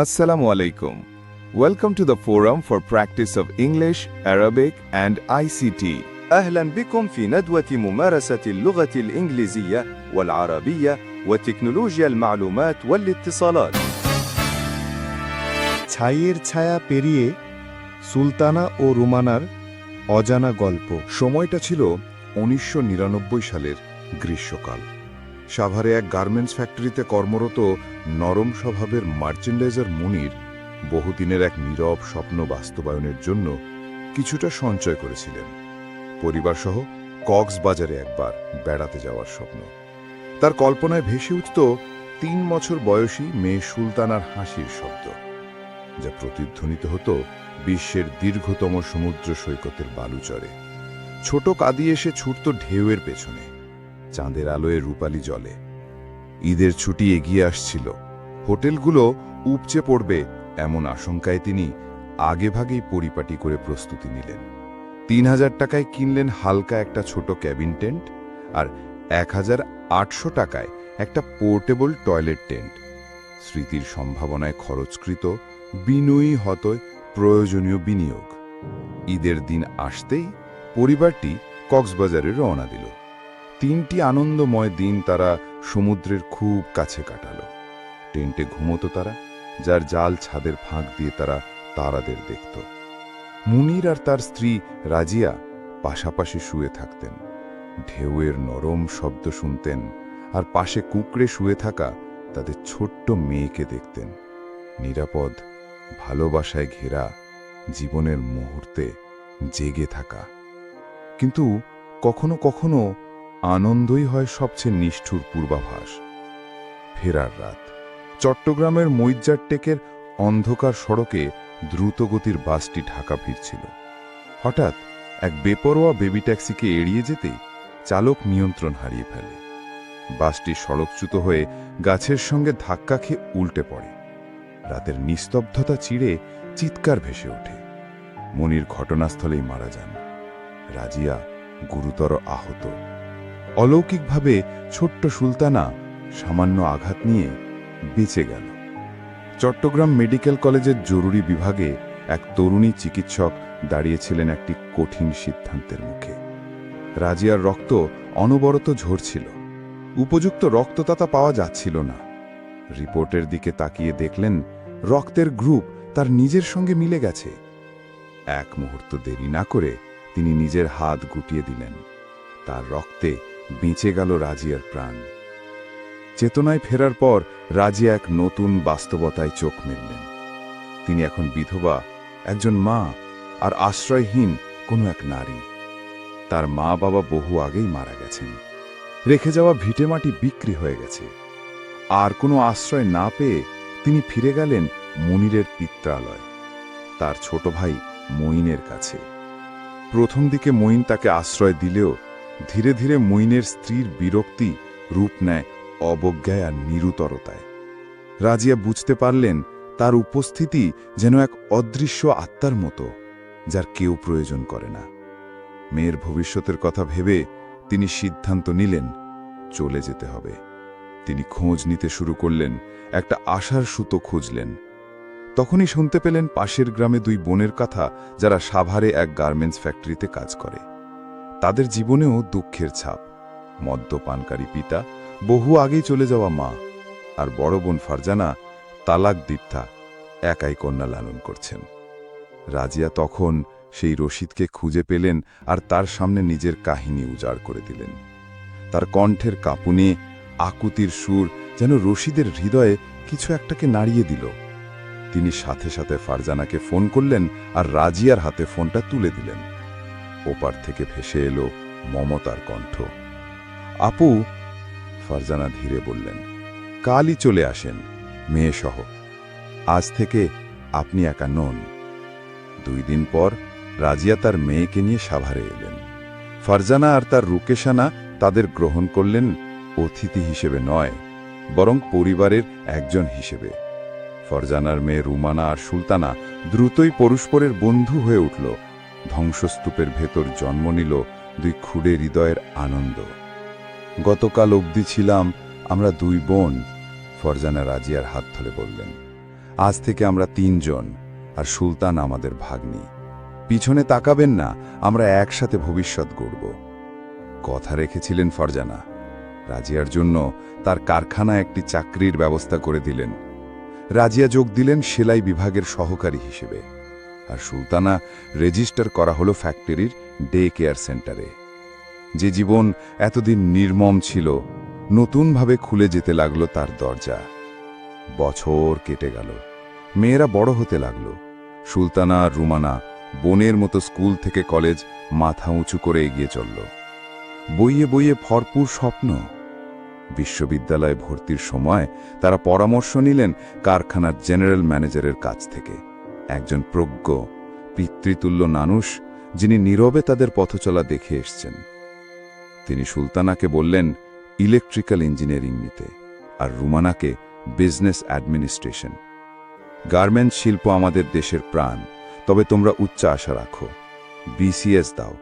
Assalamu alaikum. Welcome to the Forum for Practice of English, Arabic and ICT. أهلا بكم في ندوة ممارسة اللغة الإنجليزية والعربية وتكنولوجيا المعلومات والاتصالات. ছাইয়ের ছায়া পেরিয়ে সুলতানা ও রুমানার অজানা গল্প সময়টা ছিল উনিশশো সালের গ্রীষ্মকাল সাভারে এক গার্মেন্টস ফ্যাক্টরিতে কর্মরত নরম স্বভাবের মার্চেন্ডাইজার মুনির বহুদিনের এক নীরব স্বপ্ন বাস্তবায়নের জন্য কিছুটা সঞ্চয় করেছিলেন। পরিবারসহ কক্সবাজারে একবার বেড়াতে যাওয়ার স্বপ্ন। তার কল্পনায় ভেসে উঠত তিন বছর বয়সী মেয়ে সুলতানার হাসির শব্দ, যা প্রতিধ্বনিত হতো বিশ্বের দীর্ঘতম সমুদ্র সৈকতের বালুচরে। ছোট কাদি এসে ছুটত ঢেউয়ের পেছনে। চাঁদের আলোয় রূপালি জলে। ঈদের ছুটি এগিয়ে আসছিল। হোটেলগুলো উপচে পড়বে এমন আশঙ্কায় তিনি আগেভাগেই পরিপাটি করে প্রস্তুতি নিলেন। তিন হাজার টাকায় কিনলেন হালকা একটা ছোট ক্যাবিন টেন্ট আর এক হাজার আটশো টাকায় একটা পোর্টেবল টয়লেট টেন্ট। স্মৃতির সম্ভাবনায় খরচকৃত, বিনয়ী হতয় প্রয়োজনীয় বিনিয়োগ। ঈদের দিন আসতেই পরিবারটি কক্সবাজারে রওনা দিল। তিনটি আনন্দময় দিন তারা সমুদ্রের খুব কাছে কাটাল। টেন্টে ঘুমতো তারা, যার জাল ছাদের ফাঁক দিয়ে তারা তারাদের দেখত। মুনির আর তার স্ত্রী রাজিয়া পাশাপাশি শুয়ে থাকতেন। ঢেউয়ের নরম শব্দ শুনতেন আর পাশে কুকড়ে শুয়ে থাকা তাদের ছোট্ট মেয়েকে দেখতেন। নিরাপদ, ভালোবাসায় ঘেরা, জীবনের মুহূর্তে জেগে থাকা। কিন্তু কখনো কখনো আনন্দই হয় সবচেয়ে নিষ্ঠুর পূর্বাভাস। ফেরার রাত। চট্টগ্রামের মৈজার টেকের অন্ধকার সড়কে দ্রুতগতির বাসটি ঢাকা ফিরছিল হঠাৎ এক বেপরোয়া বেবি ট্যাক্সিকে এড়িয়ে যেতেই চালক নিয়ন্ত্রণ হারিয়ে ফেলে। বাসটি সড়কচ্যুত হয়ে গাছের সঙ্গে ধাক্কা খেয়ে উল্টে পড়ে। রাতের নিস্তব্ধতা চিড়ে চিৎকার ভেসে ওঠে। মনির ঘটনাস্থলেই মারা যান। রাজিয়া গুরুতর আহত। অলৌকিকভাবে ছোট্ট সুলতানা সামান্য আঘাত নিয়ে বেঁচে গেল। চট্টগ্রাম মেডিকেল কলেজের জরুরি বিভাগে এক তরুণী চিকিৎসক দাঁড়িয়েছিলেন একটি কঠিন সিদ্ধান্তের মুখে। রাজিয়ার রক্ত অনবরত ঝরছিল। উপযুক্ত রক্তদাতা পাওয়া যাচ্ছিল না। রিপোর্টের দিকে তাকিয়ে দেখলেন, রক্তের গ্রুপ তার নিজের সঙ্গে মিলে গেছে। এক মুহূর্ত দেরি না করে তিনি নিজের হাত গুটিয়ে দিলেন। তার রক্তে বেঁচে গেল রাজিয়ার প্রাণ। চেতনায় ফেরার পর রাজিয়া এক নতুন বাস্তবতায় চোখ মেললেন। তিনি এখন বিধবা, একজন মা আর আশ্রয়হীন কোনো এক নারী। তার মা বাবা বহু আগেই মারা গেছেন। রেখে যাওয়া ভিটেমাটি বিক্রি হয়ে গেছে। আর কোনো আশ্রয় না পেয়ে তিনি ফিরে গেলেন মনিরের পিত্রালয়, তার ছোট ভাই মইনের কাছে। প্রথম দিকে মঈন তাকে আশ্রয় দিলেও ধীরে ধীরে মঈনের স্ত্রীর বিরক্তি রূপ নেয় অবজ্ঞায় আর নিরুতরতায়। রাজিয়া বুঝতে পারলেন তার উপস্থিতি যেন এক অদৃশ্য আত্মার মতো, যার কেউ প্রয়োজন করে না। মেয়ের ভবিষ্যতের কথা ভেবে তিনি সিদ্ধান্ত নিলেন, চলে যেতে হবে। তিনি খোঁজ নিতে শুরু করলেন, একটা আশার সুতো খুঁজলেন। তখনই শুনতে পেলেন পাশের গ্রামে দুই বোনের কথা যারা সাভারে এক গার্মেন্টস ফ্যাক্টরিতে কাজ করে। তাদের জীবনেও দুঃখের ছাপ। মদ্যপানকারী পিতা, বহু আগেই চলে যাওয়া মা আর বড় বোন ফারজানা তালাক দীপ্তা একাই কন্যা লালন করছেন। রাজিয়া তখন সেই রশিদকে খুঁজে পেলেন আর তার সামনে নিজের কাহিনী উজাড় করে দিলেন। তার কণ্ঠের কাঁপুনে, আকুতির সুর যেন রশিদের হৃদয়ে কিছু একটাকে নাড়িয়ে দিল। তিনি সাথে সাথে ফারজানাকে ফোন করলেন আর রাজিয়ার হাতে ফোনটা তুলে দিলেন। ওপার থেকে ভেসে এলো মমতার কণ্ঠ। আপু, ফারজানা ধীরে বললেন, কালই চলে আসেন মেয়ে সহ আজ থেকে আপনি একা নন। দুই দিন পর রাজিয়া তার মেয়েকে নিয়ে সাভারে এলেন। ফারজানা আর তার রুকেশানা তাদের গ্রহণ করলেন অতিথি হিসেবে নয়, বরং পরিবারের একজন হিসেবে। ফরজানার মেয়ে রুমানা আর সুলতানা দ্রুতই পরস্পরের বন্ধু হয়ে উঠল। ধ্বংসস্তূপের ভেতর জন্ম নিল দুই খুঁড়ে হৃদয়ের আনন্দ। গতকাল অবধি ছিলাম আমরা দুই বোন, ফরজানা রাজিয়ার হাত ধরে বললেন। আজ থেকে আমরা তিনজন আর সুলতান আমাদের ভাগ্নি। পিছনে তাকাবেন না, আমরা একসাথে ভবিষ্যৎ গড়ব। কথা রেখেছিলেন ফরজানা। রাজিয়ার জন্য তার কারখানায় একটি চাকরির ব্যবস্থা করে দিলেন। রাজিয়া যোগ দিলেন সেলাই বিভাগের সহকারী হিসেবে। আর সুলতানা রেজিস্টার করা হলো ফ্যাক্টরির ডে কেয়ার সেন্টারে। যে জীবন এতদিন নির্মম ছিল, নতুনভাবে খুলে যেতে লাগল তার দরজা। বছর কেটে গেল, মেয়েরা বড় হতে লাগল। সুলতানা আর রুমানা বোনের মতো স্কুল থেকে কলেজ মাথা উঁচু করে এগিয়ে চলল। বইয়ে বইয়ে ভরপুর স্বপ্ন। বিশ্ববিদ্যালয়ে ভর্তির সময় তারা পরামর্শ নিলেন কারখানার জেনারেল ম্যানেজারের কাছ থেকে। একজন প্রজ্ঞ, পিতৃতুল্য মানুষ যিনি নীরবে তাদের পথচলা দেখে এসছেন। তিনি সুলতানাকে বললেন, ইলেকট্রিক্যাল ইঞ্জিনিয়ারিং নিতে, আর রুমানাকে, বিজনেস অ্যাডমিনিস্ট্রেশন। গার্মেন্ট শিল্প আমাদের দেশের প্রাণ, তবে তোমরা উচ্চ আশা রাখো। বিসিএস দাও।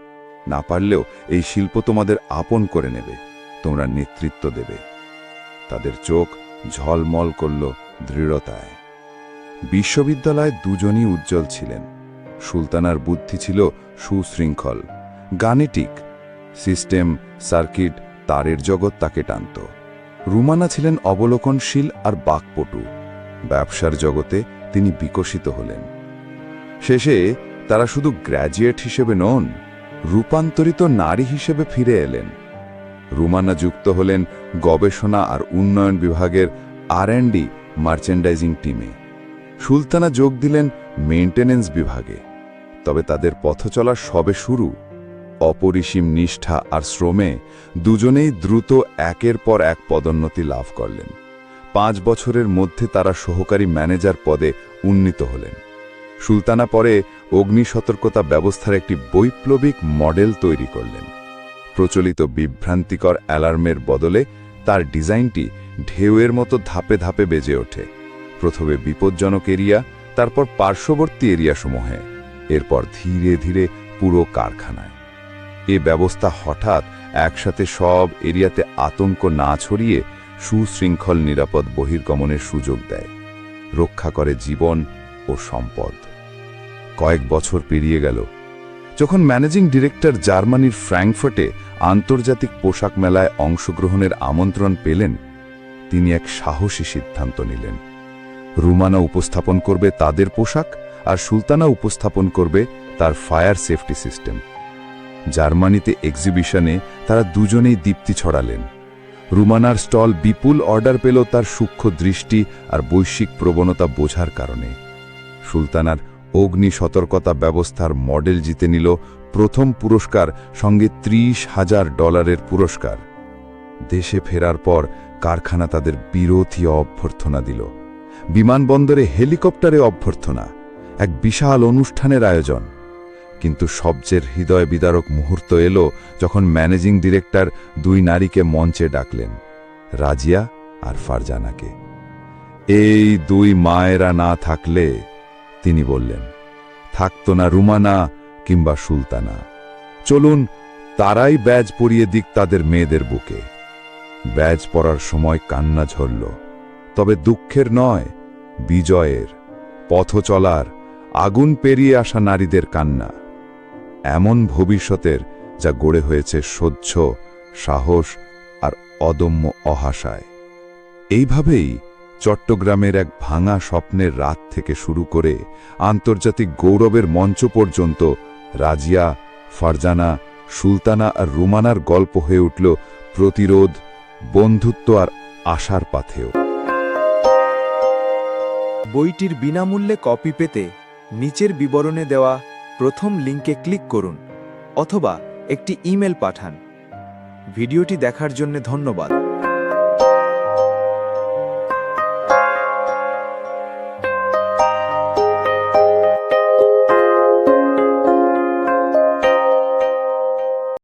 না পারলেও এই শিল্প তোমাদের আপন করে নেবে, তোমরা নেতৃত্ব দেবে। তাদের চোখ ঝলমল করল দৃঢ়তায়। বিশ্ববিদ্যালয়ে দুজনই উজ্জ্বল ছিলেন। সুলতানার বুদ্ধি ছিল সুশৃঙ্খল গানেটিক সিস্টেম, সার্কিট, তারের জগৎ তাকে টানত। রুমানা ছিলেন অবলোকনশীল আর বাকপটু। ব্যবসার জগতে তিনি বিকশিত হলেন। শেষে তারা শুধু গ্র্যাজুয়েট হিসেবে নন, রূপান্তরিত নারী হিসেবে ফিরে এলেন। রুমানা যুক্ত হলেন গবেষণা আর উন্নয়ন বিভাগের আর মার্চেন্ডাইজিং টিমে। সুলতানা যোগ দিলেন মেইনটেনেন্স বিভাগে। তবে তাদের পথ চলা সবে শুরু। অপরিসীম নিষ্ঠা আর শ্রমে দুজনেই দ্রুত একের পর এক পদোন্নতি লাভ করলেন। পাঁচ বছরের মধ্যে তারা সহকারী ম্যানেজার পদে উন্নীত হলেন। সুলতানা পরে অগ্নি সতর্কতা ব্যবস্থার একটি বৈপ্লবিক মডেল তৈরি করলেন। প্রচলিত বিভ্রান্তিকর অ্যালার্মের বদলে তার ডিজাইনটি ঢেউয়ের মতো ধাপে ধাপে বেজে ওঠে। প্রথমে বিপজ্জনক এরিয়া, তারপর পার্শ্ববর্তী এরিয়াসমূহে, এরপর ধীরে ধীরে পুরো কারখানায়। এ ব্যবস্থা হঠাৎ একসাথে সব এরিয়াতে আতঙ্ক না ছড়িয়ে সুশৃঙ্খল নিরাপদ বহির্গমনের সুযোগ দেয়, রক্ষা করে জীবন ও সম্পদ। কয়েক বছর পেরিয়ে গেল, যখন ম্যানেজিং ডিরেক্টর জার্মানির ফ্র্যাঙ্কফর্টে আন্তর্জাতিক পোশাক মেলায় অংশগ্রহণের আমন্ত্রণ পেলেন, তিনি এক সাহসী সিদ্ধান্ত নিলেন। রুমানা উপস্থাপন করবে তাদের পোশাক আর সুলতানা উপস্থাপন করবে তার ফায়ার সেফটি সিস্টেম। জার্মানিতে এক্সিবিশনে তারা দুজনেই দীপ্তি ছড়ালেন। রুমানার স্টল বিপুল অর্ডার পেল তার সূক্ষ্ম দৃষ্টি আর বৈশ্বিক প্রবণতা বোঝার কারণে। সুলতানার অগ্নি সতর্কতা ব্যবস্থার মডেল জিতে নিল প্রথম পুরস্কার সঙ্গে ত্রিশ হাজার ডলারের পুরস্কার। দেশে ফেরার পর কারখানা তাদের বিরোধী অভ্যর্থনা দিল। বিমানবন্দরে হেলিকপ্টারে অভ্যর্থনা, এক বিশাল অনুষ্ঠানের আয়োজন। কিন্তু সবচেয়ে হৃদয় বিদারক মুহূর্ত এলো যখন ম্যানেজিং ডিরেক্টর দুই নারীকে মঞ্চে ডাকলেন, রাজিয়া আর ফারজানাকে। এই দুই মায়েরা না থাকলে, তিনি বললেন, থাকত না রুমানা কিংবা সুলতানা। চলুন, তারাই ব্যাজ পরিয়ে দিক তাদের মেয়েদের বুকে। ব্যাজ পরার সময় কান্না ঝরল। তবে দুঃখের নয়, বিজয়ের। পথ চলার, আগুন পেরিয়ে আসা নারীদের কান্না। এমন ভবিষ্যতের যা গড়ে হয়েছে সহ্য, সাহস আর অদম্য অহাসায়। এইভাবেই চট্টগ্রামের এক ভাঙা স্বপ্নের রাত থেকে শুরু করে আন্তর্জাতিক গৌরবের মঞ্চ পর্যন্ত রাজিয়া, ফারজানা, সুলতানা আর রুমানার গল্প হয়ে উঠল প্রতিরোধ, বন্ধুত্ব আর আশার পাথেও বইটির বিনামূল্যে কপি পেতে নিচের বিবরণে দেওয়া প্রথম লিঙ্কে ক্লিক করুন অথবা একটি ইমেল পাঠান। ভিডিওটি দেখার জন্য ধন্যবাদ।